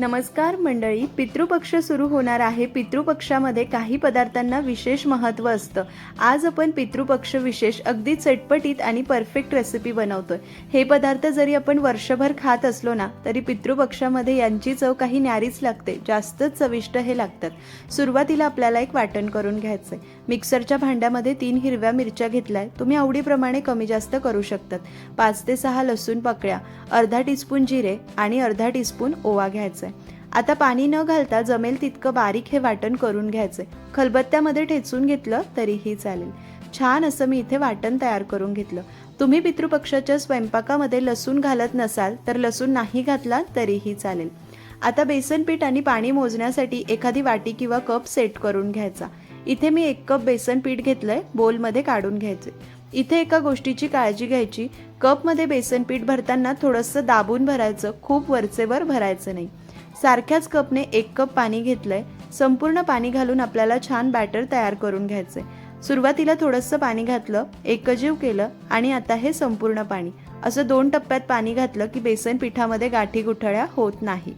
नमस्कार मंडळी पितृपक्ष सुरू होणार आहे. पितृपक्षामध्ये काही पदार्थांना विशेष महत्त्व असतं. आज आपण पितृपक्ष विशेष अगदी चटपटीत आणि परफेक्ट रेसिपी बनवतोय. हे पदार्थ जरी आपण वर्षभर खात असलो ना तरी पितृपक्षामध्ये यांची चव काही न्यारीच लागते. जास्तच चविष्ट हे लागतात. सुरुवातीला आपल्याला एक वाटण करून घ्यायचंय. मिक्सरच्या भांड्यामध्ये तीन हिरव्या मिरच्या घेतलाय तुम्ही आवडीप्रमाणे कमी जास्त करू शकतात. पाच ते सहा लसूण पकड्या अर्धा टीस्पून जिरे आणि अर्धा टीस्पून ओवा घ्यायचा आहे आता पाणी न घालता जमेल तितकं बारीक हे वाटण करून घ्यायचे. खलबत्त्यामध्ये ठेचून घेतलं तरीही चालेल. छान असं मी इथे वाटण तयार करून घेतलं. तुम्ही पितृपक्षाच्या स्वयंपाकामध्ये लसूण घालत नसाल तर लसूण नाही घातला तरीही चालेल. आता बेसन पीठ आणि पाणी मोजण्यासाठी एखादी वाटी किंवा कप सेट करून घ्यायचा. इथे मी एक कप बेसन पीठ घेतलंय बोलमध्ये काढून घ्यायचे. इथे एका गोष्टीची काळजी घ्यायची. कपमध्ये बेसन पीठ भरताना थोडंसं दाबून भरायचं खूप वरचेवर भरायचं नाही. सारख्याच कपने एक कप पाणी घेतलंय. संपूर्ण पाणी घालून आपल्याला छान बॅटर तयार करून घ्यायचंय. सुरुवातीला थोडंसं पाणी घातलं एकजीव केलं आणि आता हे संपूर्ण पाणी. असं दोन टप्प्यात पाणी घातलं की बेसन पिठामध्ये गाठी गुठळ्या होत नाही.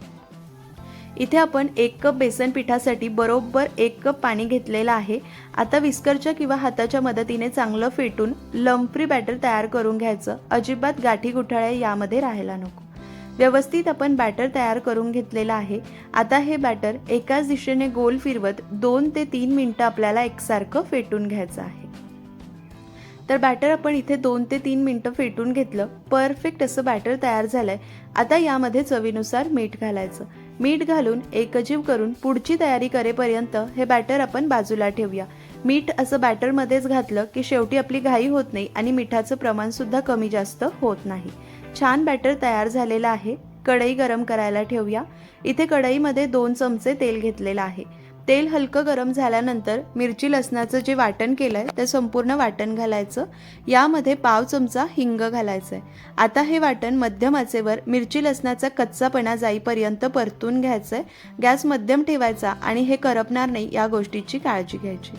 इथे आपण एक कप बेसन पिठासाठी बरोबर एक कप पाणी घेतलेलं आहे. आता विस्करच्या किंवा हाताच्या मदतीने चांगलं फेटून लंफ्री बॅटर तयार करून घ्यायचं. अजिबात गाठी गुठाळ्या यामध्ये राहायला नको. व्यवस्थित आपण बॅटर तयार करून घेतलेलं आहे. आता हे बॅटर एकाच दिशेने गोल फिरवत दोन ते तीन मिनटं आपल्याला एकसारखं फेटून घ्यायचं आहे. तर बॅटर आपण इथे दोन ते तीन मिनटं फेटून घेतलं. परफेक्ट असं बॅटर तयार झालंय. आता यामध्ये चवीनुसार मीठ घालायचं. मीठ घालून एकजीव करून पुढची तयारी करेपर्यंत हे बॅटर आपण बाजूला ठेवूया. मीठ असं बॅटरमध्येच घातलं की शेवटी आपली घाई होत नाही आणि मिठाचं प्रमाणसुद्धा कमी जास्त होत नाही. छान बॅटर तयार झालेलं आहे. कढई गरम करायला ठेवूया. इथे कढईमध्ये दोन चमचे तेल घेतलेलं आहे. तेल हलकं गरम झाल्यानंतर मिरची लसणाचं जे वाटण केलं आहे ते संपूर्ण वाटण घालायचं. यामध्ये पाव चमचा हिंग घालायचं आहे आता हे वाटण मध्यम आचेवर मिरची लसणाचा कच्चापणा जाईपर्यंत परतून घ्यायचं आहे गॅस मध्यम ठेवायचा आणि हे करपणार नाही या गोष्टीची काळजी घ्यायची.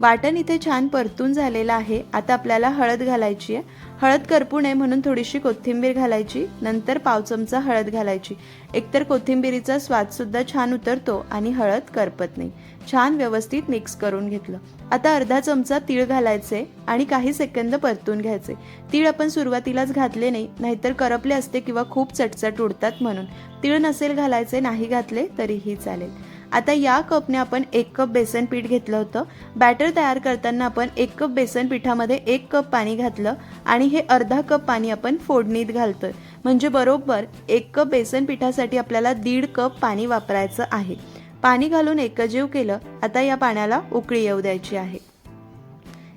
वाटण इथे छान परतून झालेलं आहे. आता आपल्याला हळद घालायची आहे. हळद करपू नये म्हणून थोडीशी कोथिंबीर घालायची. नंतर पाव चमचा हळद घालायची. एकतर कोथिंबीरीचा स्वादसुद्धा छान उतरतो आणि हळद करपत नाही. छान व्यवस्थित मिक्स करून घेतलं. आता अर्धा चमचा तीळ घालायचे आणि काही सेकंद परतून घ्यायचे. तीळ आपण सुरुवातीलाच घातले नाही नाहीतर करपले असते किंवा खूप चटचट उडतात म्हणून. तीळ नसेल घालायचे नाही घातले तरीही चालेल. आता या कपने आपण एक कप बेसन पीठ घेतलं होतं. बॅटर तयार करताना आपण एक कप बेसन पिठामध्ये एक कप पाणी घातलं आणि हे अर्धा कप पाणी आपण फोडणीत घालतोय. म्हणजे बरोबर एक कप बेसन पिठासाठी आपल्याला दीड कप पाणी वापरायचं आहे. पाणी घालून एकजीव केलं आता या पाण्याला उकळी येऊ द्यायची आहे.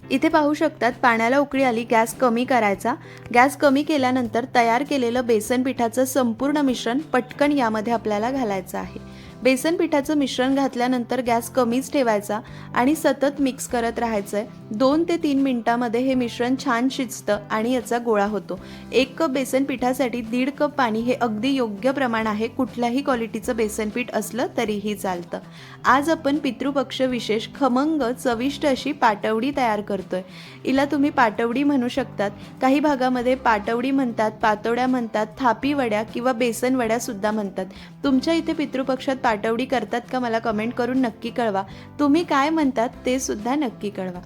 इथे पाहू शकतात पाण्याला उकळी आली गॅस कमी करायचा. गॅस कमी केल्यानंतर तयार केलेलं बेसन पिठाचं संपूर्ण मिश्रण पटकन यामध्ये आपल्याला घालायचं आहे. बेसन पिठाचं मिश्रण घातल्यानंतर गॅस कमीच ठेवायचा आणि सतत मिक्स करत राहायचं आहे दोन ते तीन मिनटामध्ये हे मिश्रण छान शिजतं आणि याचा गोळा होतो. एक कप बेसन पिठासाठी दीड कप पाणी हे अगदी योग्य प्रमाण आहे. कुठल्याही क्वालिटीचं बेसन पीठ असलं तरीही चालतं. आज आपण पितृपक्ष विशेष खमंग चविष्ट अशी पाटवडी तयार करतोय. हिला तुम्ही पाटवडी म्हणू शकतात. काही भागामध्ये पाटवडी म्हणतात पातोड्या म्हणतात थापी वड्या किंवा बेसन वड्या सुद्धा म्हणतात. तुमच्या इथे पितृपक्षात पाटवडी करतात का मला कमेंट करून नक्की कळवा. तुम्ही काय म्हणतात ते सुद्धा नक्की कळवा.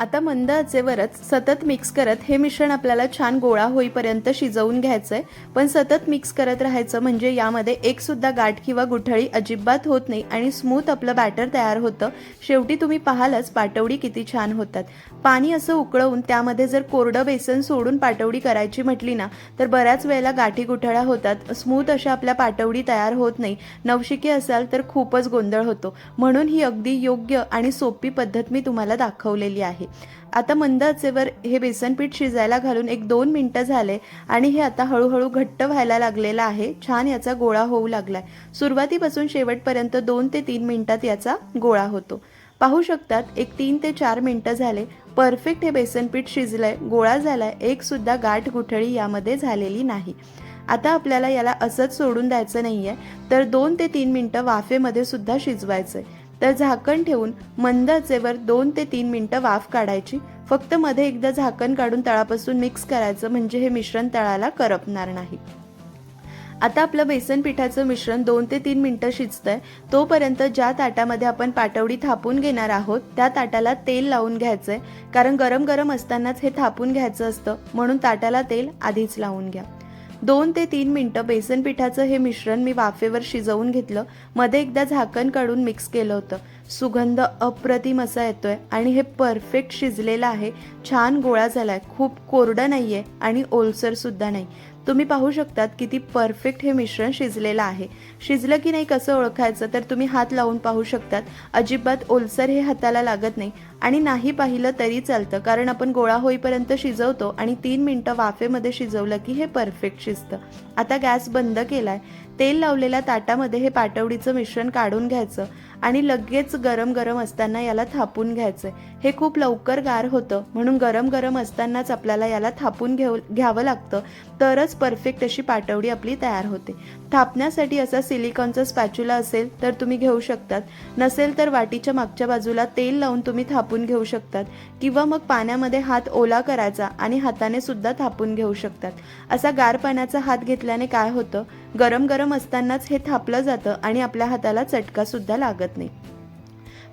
आता मंद आचेवरच सतत मिक्स करत हे मिश्रण आपल्याला छान गोळा होईपर्यंत शिजवून घ्यायचं आहे पण सतत मिक्स करत राहायचं म्हणजे यामध्ये एक सुद्धा गाठ किंवा गुठळी अजिबात होत नाही आणि स्मूथ आपलं बॅटर तयार होतं. शेवटी तुम्ही पाहालच पाटवडी किती छान होतात. पाणी असं उकळवून त्यामध्ये जर कोरडं बेसन सोडून पाटवडी करायची म्हटली ना तर बऱ्याच वेळेला गाठी गुठळ्या होतात. स्मूथ अशा आपल्या पाटवडी तयार होत नाही. नवशिकी असाल तर खूपच गोंधळ होतो. म्हणून ही अगदी योग्य आणि सोपी पद्धत मी तुम्हाला दाखवलेली आहे. आता मंद आचेवर हे बेसनपीठ शिजायला घालून एक दोन मिनटं झाले आणि हे आता हळूहळू घट्ट व्हायला लागलेलं आहे. छान याचा गोळा होऊ लागलाय. सुरुवातीपासून शेवटपर्यंत दोन ते तीन मिनिटात याचा गोळा होतो. पाहू शकतात एक तीन ते चार मिनटं झाले. परफेक्ट हे बेसनपीठ शिजलंय गोळा झालाय एक सुद्धा गाठ गुठळी यामध्ये झालेली नाही. आता आपल्याला याला असंच सोडून द्यायचं नाहीये तर दोन ते तीन मिनटं वाफेमध्ये सुद्धा शिजवायचंय. तर झाकण ठेवून मंद आचेवर दोन ते तीन मिनटं वाफ काढायची. फक्त मध्ये एकदा झाकण काढून तळापासून मिक्स करायचं म्हणजे हे मिश्रण तळाला करपणार नाही. आता आपलं बेसन पिठाचं मिश्रण दोन ते तीन मिनटं शिजतंय. तोपर्यंत ज्या ताटामध्ये आपण पाटवडी थापून घेणार आहोत त्या ताटाला तेल लावून घ्यायचंय. कारण गरम गरम असतानाच हे थापून घ्यायचं असतं. म्हणून ताटाला तेल आधीच लावून घ्या. दोन ते तीन मिनटं बेसन पिठाचं हे मिश्रण मी वाफेवर शिजवून घेतलं. मध्ये एकदा झाकण काढून मिक्स केलं होतं. सुगंध अप्रतिम असा येतोय आणि हे परफेक्ट शिजलेलं आहे. छान गोळा झालाय. खूप कोरडं आहे आणि ओलसर सुद्धा नाही. तुम्ही पाहू शकतात किती परफेक्ट हे मिश्रण शिजलेलं आहे. शिजलं की नाही कसं ओळखायचं? तर तुम्ही हात लावून पाहू शकतात. अजिबात ओलसर हे हाताला लागत नाही. आणि नाही पाहिलं तरी चालतं. कारण आपण गोळा होईपर्यंत शिजवतो आणि तीन मिनटं वाफेमध्ये शिजवलं की हे परफेक्ट शिजतं. आता गॅस बंद केलाय. तेल लावलेल्या ताटामध्ये हे पाटवडीचं मिश्रण काढून घ्यायचं आणि लगेच गरम गरम असताना याला थापून घ्यायचं हे खूप लवकर गार होतं. म्हणून गरम गरम असतानाच आपल्याला याला थापून घेऊ घ्यावं लागतं. तरच परफेक्ट अशी पाटवडी आपली तयार होते. थापण्यासाठी असा सिलिकॉनचा स्पॅच्युला असेल तर तुम्ही घेऊ शकतात. नसेल तर वाटीच्या मागच्या बाजूला तेल लावून तुम्ही थाप थापून घेऊ शकतात किंवा मग पाण्यामध्ये हात ओला करायचा आणि हाताने सुद्धा थापून घेऊ शकतात. असा गार पाण्याचा हात घेतल्याने काय होतं? गरम गरम असतानाच हे थापलं जातं आणि आपल्या हाताला चटका सुद्धा लागत नाही.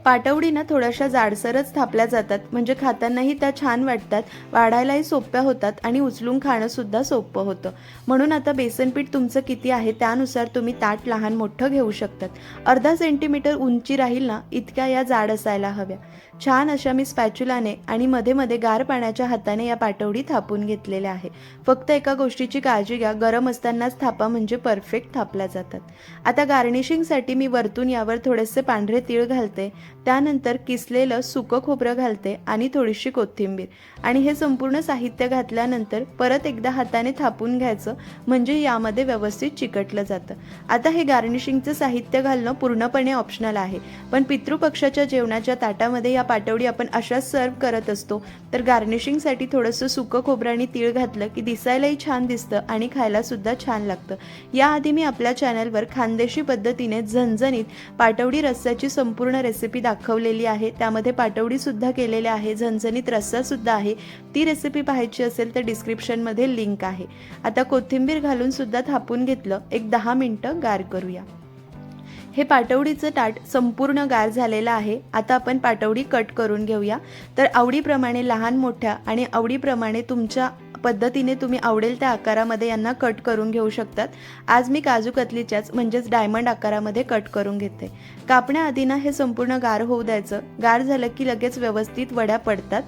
पाटवडी ना थोड्याशा जाडसरच थापल्या जातात. म्हणजे खातानाही त्या छान वाटतात. वाढायलाही सोप्या होतात आणि उचलून खाणं सुद्धा सोपं होतं. म्हणून आता बेसन पीठ तुमचं किती आहे त्यानुसार तुम्ही ताट लहान मोठं घेऊ शकतात. अर्धा सेंटीमीटर उंची राहील ना इतक्या या जाड असायला हव्या. छान अशा मी स्पॅच्युलाने आणि मध्ये मध्ये गार पाण्याच्या हाताने या पाटवडी थापून घेतलेल्या आहे. फक्त एका गोष्टीची काळजी घ्या गरम असतानाच थापा म्हणजे परफेक्ट थापल्या जातात. आता गार्निशिंगसाठी मी वरतून यावर थोडेसे पांढरे तीळ घालते. त्यानंतर किसलेलं सुकं खोबरं घालते आणि थोडीशी कोथिंबीर. आणि हे संपूर्ण साहित्य घातल्यानंतर परत एकदा हाताने थापून घ्यायचं म्हणजे यामध्ये व्यवस्थित चिकटलं जातं. आता हे गार्निशिंगचं साहित्य घालणं पूर्णपणे ऑप्शनल आहे. पण पितृपक्षाच्या जेवणाच्या ताटामध्ये या पाटवडी आपण अशाच सर्व करत असतो. तर गार्निशिंगसाठी थोडंसं सुकं खोबरं आणि तीळ घातलं की दिसायलाही छान दिसतं आणि खायलासुद्धा छान लागतं. याआधी मी आपल्या चॅनलवर खानदेशी पद्धतीने झणझणीत पाटवडी रस्स्याची संपूर्ण रेसिपी दाखवलेली आहे. त्यामध्ये पाटवडीसुद्धा केलेल्या आहे. झणझणीत रस्सासुद्धा आहे. ती रेसिपी पाहायची असेल तर डिस्क्रिप्शनमध्ये लिंक आहे. आता कोथिंबीर घालूनसुद्धा थापून घेतलं. एक दहा मिनटं गार करूया. हे पाटवडीचं ताट संपूर्ण गार झालेलं आहे. आता आपण पाटवडी कट करून घेऊया. तर आवडीप्रमाणे लहान मोठ्या आणि आवडीप्रमाणे तुमच्या पद्धतीने तुम्ही आवडेल त्या आकारामध्ये यांना कट करून घेऊ शकतात. आज मी काजू कतलीच्याच म्हणजेच डायमंड आकारामध्ये कट करून घेते. कापण्याआधी ना हे संपूर्ण गार होऊ द्यायचं. गार झालं की लगेच व्यवस्थित वड्या पडतात.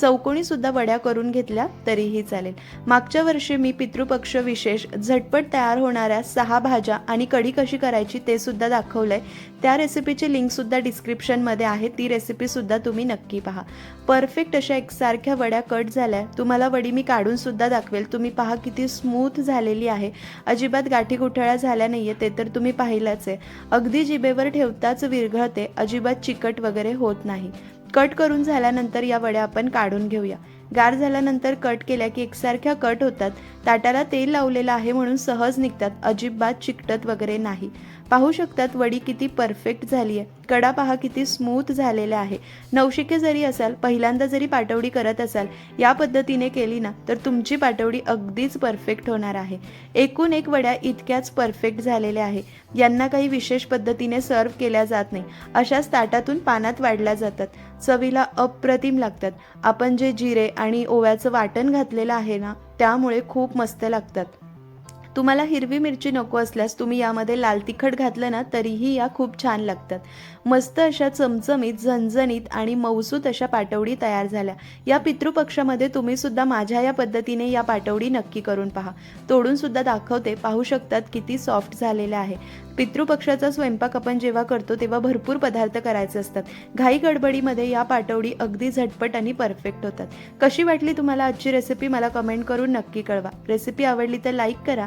चौकोनी सुद्धा वड्या करून घेतल्या तरीही चालेल. मागच्या वर्षी मी पितृपक्ष विशेष झटपट तयार होणाऱ्या सहा भाज्या आणि कढी कशी करायची ते सुद्धा दाखवलंय. त्या रेसिपीची लिंक सुद्धा डिस्क्रिप्शनमध्ये आहे. ती रेसिपी सुद्धा तुम्ही नक्की पहा. परफेक्ट अशा एकसारख्या वड्या कट झाल्या. तुम्हाला वडी मी काढून सुद्धा दाखवेल. तुम्ही पहा किती स्मूथ झालेली आहे. अजिबात गाठी गुठळ्या झाल्या नाहीये. ते तर तुम्ही पाहिलंच आहे. अगदी जिभेवर ठेवताच विरघळते. अजिबात चिकट वगैरे होत नाही. कट करून झाल्यानंतर या वड्या आपण काढून घेऊया. गार झाल्यानंतर कट केल्या की एकसारख्या कट होतात. ताटाला तेल लावलेलं आहे म्हणून सहज निघतात. अजिबात चिकटत वगैरे नाही. पाहू शकतात वडी किती परफेक्ट झाली आहे. कडा पहा किती स्मूथ झालेल्या आहे. नवशिके जरी असाल पहिल्यांदा जरी पाटवडी करत असाल या पद्धतीने केली ना तर तुमची पाटवडी अगदीच परफेक्ट होणार आहे. एकूण एक वड्या इतक्याच परफेक्ट झालेल्या आहे. यांना काही विशेष पद्धतीने सर्व केल्या जात नाही. अशाच ताटातून पानात वाढल्या जातात. चवीला अप्रतिम लागतात. आपण जे जिरे आणि ओव्याचं वाटण घातलेलं आहे ना त्यामुळे खूप मस्त लागतात. तुम्हाला हिरवी मिरची नको असल्यास तुम्ही यामध्ये लाल तिखट घातलं ना तरीही या खूप छान लागतात. मस्त अशा चमचमीत झणझणीत आणि मौसूत अशा पाटवडी तयार झाल्या. या पितृपक्षामध्ये तुम्ही सुद्धा माझ्या या पद्धतीने या पाटवडी नक्की करून पहा. तोडून सुद्धा दाखवते. पाहू शकतात किती सॉफ्ट झालेल्या आहे. पितृपक्षाचा स्वयंपाक आपण जेव्हा करतो तेव्हा भरपूर पदार्थ करायचे असतात. घाई गडबडीमध्ये या पाटवडी अगदी झटपट आणि परफेक्ट होतात. कशी वाटली तुम्हाला आजची रेसिपी मला कमेंट करून नक्की कळवा. रेसिपी आवडली तर लाईक करा